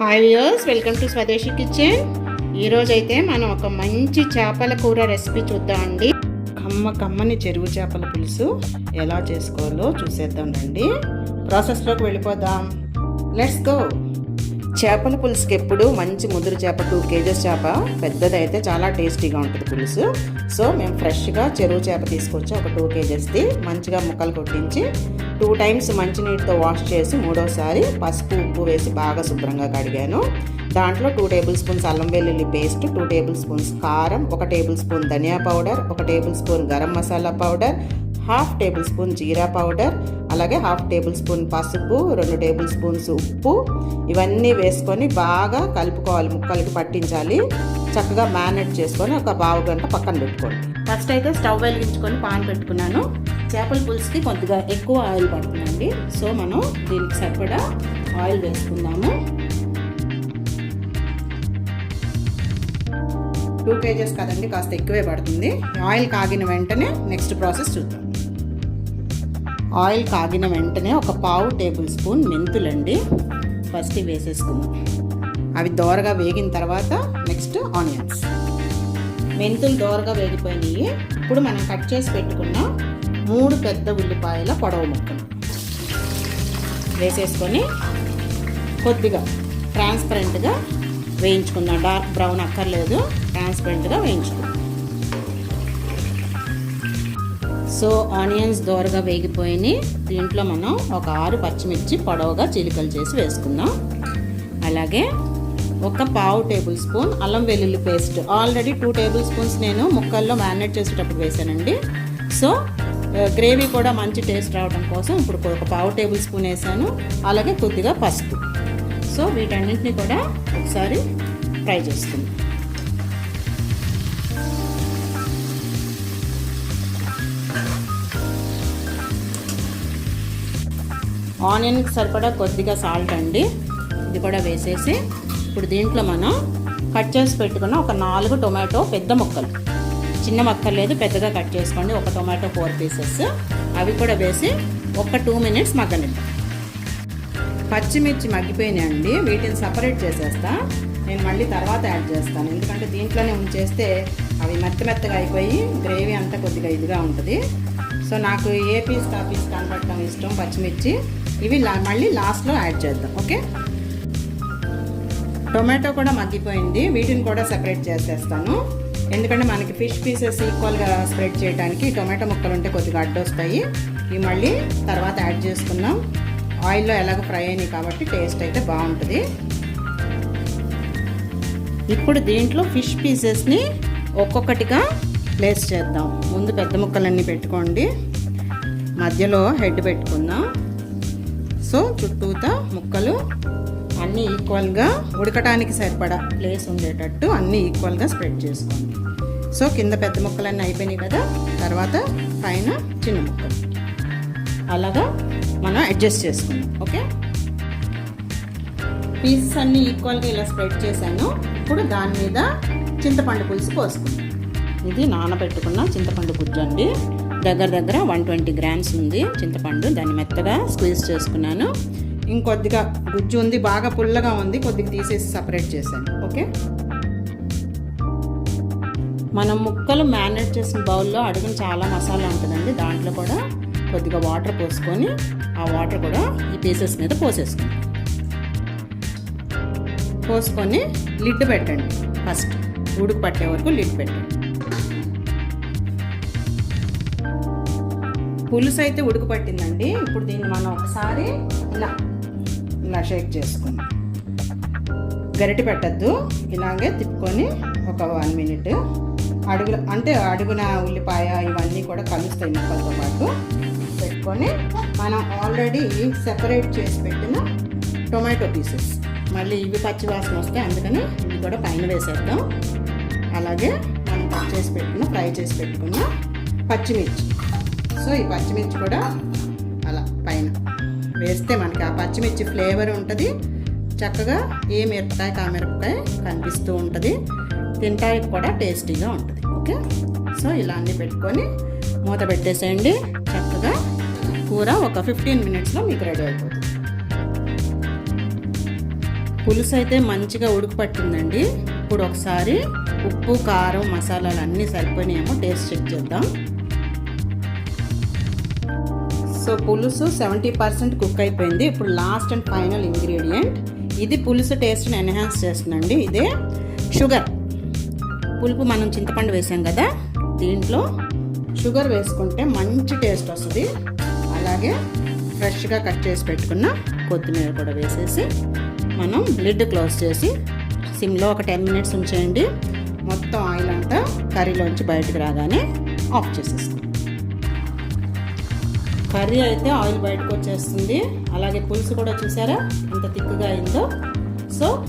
Hi views welcome to Swadeshi kitchen ఈరోజు అయితే మనం ఒక మంచి చేపల కూర రెసిపీ చూద్దామండి కమ్మ కమ్మని చెరువు చేపల పులుసు ఎలా చేసుకోవాలో చూసేద్దాం రండి. ప్రాసెస్లోకి వెళ్ళిపోదాం. లెట్స్ గో చేపల పులుసుకి ఎప్పుడు మంచి ముదురు చేప టూ కేజెస్ చేప పెద్దదైతే చాలా టేస్టీగా ఉంటుంది పులుసు. సో మేము ఫ్రెష్గా చెరువు చేప తీసుకొచ్చి ఒక టూ కేజెస్ది మంచిగా ముక్కలు కొట్టించి టూ టైమ్స్ మంచినీటితో వాష్ చేసి మూడోసారి పసుపు ఉప్పు వేసి బాగా శుభ్రంగా కడిగాను. దాంట్లో టూ టేబుల్ స్పూన్స్ అల్లం వెల్లుల్లి పేస్ట్ టూ టేబుల్ స్పూన్స్ కారం ఒక టేబుల్ స్పూన్ ధనియా పౌడర్ ఒక tablespoon garam masala powder half tablespoon జీరా పౌడర్ అలాగే హాఫ్ టేబుల్ స్పూన్ పసుపు రెండు టేబుల్ స్పూన్స్ ఉప్పు. ఇవన్నీ వేసుకొని బాగా కలుపుకోవాలి ముక్కలకి పట్టించాలి. చక్కగా మ్యారినేట్ చేసుకొని ఒక పావు గంట పక్కన పెట్టుకోండి. ఫస్ట్ అయితే స్టవ్ వెలిగించుకొని పాన్ పెట్టుకున్నాను. చేపల పులుసుకి కొద్దిగా ఎక్కువ ఆయిల్ పడుతుందండి. సో మనం దీనికి సరిపడా ఆయిల్ వేసుకుందాము. టూ కేజెస్ కదండి కాస్త ఎక్కువే పడుతుంది. ఆయిల్ కాగిన వెంటనే నెక్స్ట్ ప్రాసెస్ చూద్దాం. ఆయిల్ కాగిన వెంటనే ఒక పావు టేబుల్ స్పూన్ మెంతులండి. ఫస్ట్ వేసేసుకుందాం. అవి దోరగా వేగిన తర్వాత నెక్స్ట్ ఆనియన్స్. మెంతులు దోరగా వేగిపోయినాయి. ఇప్పుడు మనం కట్ చేసి పెట్టుకున్న మూడు పెద్ద ఉల్లిపాయల పొడవు ముక్కలు. వేసేసుకొని కొద్దిగా ట్రాన్స్పరెంట్గా వేయించుకుందాం. డార్క్ బ్రౌన్ అక్కర్లేదు. ట్రాన్స్పరెంట్గా వేయించుకుందాం. సో ఆనియన్స్ దోరగా వేగిపోయినాయి. దీంట్లో మనం ఒక ఆరు పచ్చిమిర్చి పొడవుగా చిలికలు చేసి వేసుకుందాం. అలాగే ఒక పావు టేబుల్ స్పూన్ అల్లం వెల్లుల్లి paste. Already two tablespoons నేను ముక్కల్లో మ్యారినేట్ చేసేటప్పుడు వేసానండి. సో గ్రేవీ కూడా మంచి టేస్ట్ రావడం కోసం ఇప్పుడు ఒక పావు టేబుల్ స్పూన్ వేసాను. అలాగే కొద్దిగా పసుపు. సో వీటన్నింటినీ కూడా ఒకసారి ఫ్రై చేస్తుంది. ఆనియన్కి సరిపడా కొద్దిగా సాల్ట్ అండి. ఇది కూడా వేసేసి ఇప్పుడు దీంట్లో మనం కట్ చేసి పెట్టుకున్న ఒక నాలుగు టొమాటో పెద్ద ముక్కలు. చిన్న మక్కర్లేదు పెద్దగా కట్ చేసుకోండి. ఒక టొమాటో ఫోర్ పీసెస్. అవి కూడా వేసి ఒక టూ మినిట్స్ మగ్గనిద్దాం పచ్చిమిర్చి మగ్గిపోయినాయండి. వీటిని సపరేట్ చేసేస్తా. నేను మళ్ళీ తర్వాత యాడ్ చేస్తాను. ఎందుకంటే దీంట్లోనే ఉంచేస్తే అవి మెత్త మెత్తగా అయిపోయి గ్రేవీ అంతా కొద్దిగా ఇదిగా ఉంటుంది. సో నాకు ఏ పీస్ ఆ పీస్ కనబడటం ఇష్టం? పచ్చిమిర్చి. ఇవి మళ్ళీ లాస్ట్లో యాడ్ చేద్దాం. ఓకే? టొమాటో కూడా మగ్గిపోయింది. వీటిని కూడా సెపరేట్ చేసేస్తాను. ఎందుకంటే మనకి ఫిష్ పీసెస్ ఈక్వల్గా స్ప్రెడ్ చేయడానికి టొమాటో ముక్కలు ఉంటే కొద్దిగా అడ్డొస్తాయి. ఇవి మళ్ళీ తర్వాత యాడ్ చేసుకుందాం ఆయిల్లో ఎలాగ ఫ్రై అయినాయి కాబట్టి టేస్ట్ అయితే బాగుంటుంది. ఇప్పుడు దీంట్లో ఫిష్ పీసెస్ని ఒక్కొక్కటిగా ప్లేస్ చేద్దాం. ముందు పెద్ద ముక్కలన్నీ పెట్టుకోండి. మధ్యలో హెడ్ పెట్టుకుందాం. సో చుట్టూతా ముక్కలు అన్నీ ఈక్వల్గా ఉడకటానికి సరిపడా ప్లేస్ ఉండేటట్టు అన్నీ ఈక్వల్గా స్ప్రెడ్ చేసుకోండి. సో కింద పెద్ద ముక్కలన్నీ అయిపోయినాయి కదా తర్వాత పైన చిన్న ముక్కలు. అలాగా మనం అడ్జస్ట్ చేసుకుందాం ఓకే? పీసెస్ అన్నీ ఈక్వల్గా ఇలా స్ప్రెడ్ చేశాను. ఇప్పుడు దాని మీద చింతపండు పులుసు పోసుకుందాం. ఇది నానబెట్టుకున్న చింతపండు గుజ్జు అండి దగ్గర దగ్గర వన్ ట్వంటీ గ్రామ్స్ ఉంది చింతపండు. దాన్ని మెత్తగా స్క్వీజ్ చేసుకున్నాను. ఇంకొద్దిగా గుజ్జు ఉంది బాగా పుల్లగా ఉంది కొద్దిగా తీసేసి సపరేట్ చేశాను. ఓకే మనం ముక్కలు మ్యారినేట్ చేసిన బౌల్లో అడుగున చాలా మసాలా ఉంటుందండి. దాంట్లో కూడా కొద్దిగా వాటర్ పోసుకొని ఆ వాటర్ కూడా ఈ పీసెస్ మీద పోసేసుకోండి. పోసుకొని లిడ్ పెట్టండి. ఫస్ట్ ఉడుకు పట్టే వరకు లిడ్ పెట్టండి. పులుసు అయితే ఉడుకు పట్టిందండి. ఇప్పుడు దీన్ని మనం ఒకసారి ఇలా ఇలా షేక్ చేసుకుందాం. గరిటె పెట్టద్దు. ఇలాగే తిప్పుకొని ఒక వన్ మినిట్. అడుగు అంటే అడుగున ఉల్లిపాయ ఇవన్నీ కూడా కలుస్తాయి ముక్కలతో పాటు. పెట్టుకొని మనం ఆల్రెడీ సెపరేట్ చేసి పెట్టిన టొమాటో పీసెస్. మళ్ళీ ఇవి పచ్చివాసన వస్తాయి అందుకని ఇవి కూడా పైన వేసేద్దాం. అలాగే మనం కట్ చేసి పెట్టుకున్న ఫ్రై చేసి పెట్టుకున్న పచ్చిమిర్చి. సో ఈ పచ్చిమిర్చి కూడా అలా పైన. వేస్తే మనకి ఆ పచ్చిమిర్చి ఫ్లేవర్ ఉంటుంది. చక్కగా ఏ మిరపకాయ కా మిరపకాయ కనిపిస్తూ ఉంటుంది. తినడానికి కూడా టేస్టీగా ఉంటుంది. ఓకే? సో ఇలా అన్ని పెట్టుకొని మూత పెట్టేసేయండి. చక్కగా కూర ఒక ఫిఫ్టీన్ మినిట్స్లో మీకు రెడీ అయిపోతుంది. పులుసు అయితే మంచిగా ఉడుకు పట్టిందండి ఇప్పుడు ఒకసారి ఉప్పు కారం మసాలాలు అన్నీ సరిపోయినాయేమో టేస్ట్ చెక్ చేద్దాం. సో పులుసు సెవెంటీ పర్సెంట్ కుక్ అయిపోయింది. ఇప్పుడు లాస్ట్ అండ్ ఫైనల్ ఇంగ్రీడియంట్. ఇది పులుసు టేస్ట్ని ఎన్హాన్స్ చేస్తుందండి. ఇదే షుగర్. పులుపు మనం చింతపండు వేసాం కదా దీంట్లో షుగర్ వేసుకుంటే మంచి టేస్ట్ వస్తుంది. అలాగే ఫ్రెష్గా కట్ చేసి పెట్టుకున్న కొత్తిమీర కూడా వేసేసి మనం లిడ్ క్లోజ్ చేసి సిమ్లో ఒక టెన్ మినిట్స్ ఉంచేయండి. మొత్తం ఆయిల్ అంతా కర్రీలోంచి బయటకు రాగానే ఆఫ్ చేసేసుకోండి. కర్రీ అయితే ఆయిల్ బయటకు వచ్చేస్తుంది. అలాగే పులుసు కూడా చూసారా? ఎంత తిక్కుగా అయిందో. సో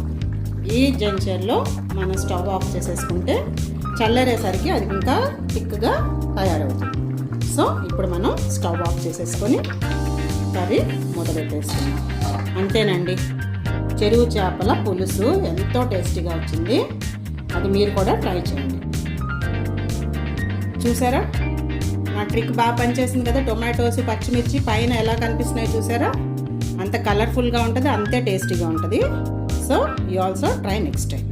ఈ జంచర్లో మనం స్టవ్ ఆఫ్ చేసేసుకుంటే చల్లరేసరికి అది ఇంకా థిక్గా తయారవుతుంది. సో ఇప్పుడు మనం స్టవ్ ఆఫ్ చేసేసుకొని కర్రీ మొదలెట్టేసుకున్నాం అంతేనండి. చెరువు చేపల పులుసు ఎంతో టేస్టీగా వచ్చింది. అది మీరు కూడా ట్రై చేయండి. చూసారా? నా ట్రిక్ బాగా పనిచేసింది కదా టొమాటోస్ పచ్చిమిర్చి పైన ఎలా కనిపిస్తున్నాయో చూసారా? అంత కలర్ఫుల్గా ఉంటుంది అంతే టేస్టీగా ఉంటుంది. So you also try next time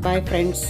bye friends